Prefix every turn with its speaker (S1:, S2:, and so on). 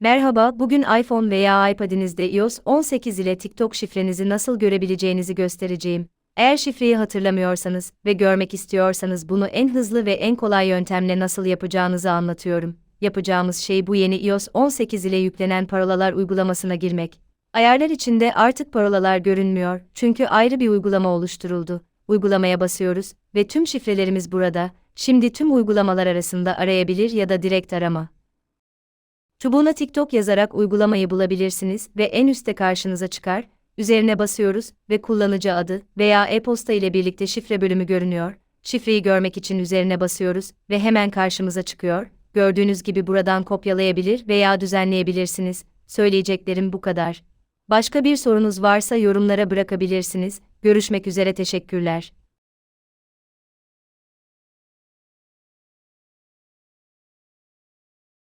S1: Merhaba, bugün iPhone veya iPad'inizde iOS 18 ile TikTok şifrenizi nasıl görebileceğinizi göstereceğim. Eğer şifreyi hatırlamıyorsanız ve görmek istiyorsanız bunu en hızlı ve en kolay yöntemle nasıl yapacağınızı anlatıyorum. Yapacağımız şey bu yeni iOS 18 ile yüklenen parolalar uygulamasına girmek. Ayarlar içinde artık parolalar görünmüyor çünkü ayrı bir uygulama oluşturuldu. Uygulamaya basıyoruz ve tüm şifrelerimiz burada. Şimdi tüm uygulamalar arasında arayabilir ya da direkt arama. Çubuğuna TikTok yazarak uygulamayı bulabilirsiniz ve en üstte karşınıza çıkar. Üzerine basıyoruz ve kullanıcı adı veya e-posta ile birlikte şifre bölümü görünüyor. Şifreyi görmek için üzerine basıyoruz ve hemen karşımıza çıkıyor. Gördüğünüz gibi buradan kopyalayabilir veya düzenleyebilirsiniz. Söyleyeceklerim bu kadar. Başka bir sorunuz varsa yorumlara bırakabilirsiniz. Görüşmek üzere teşekkürler.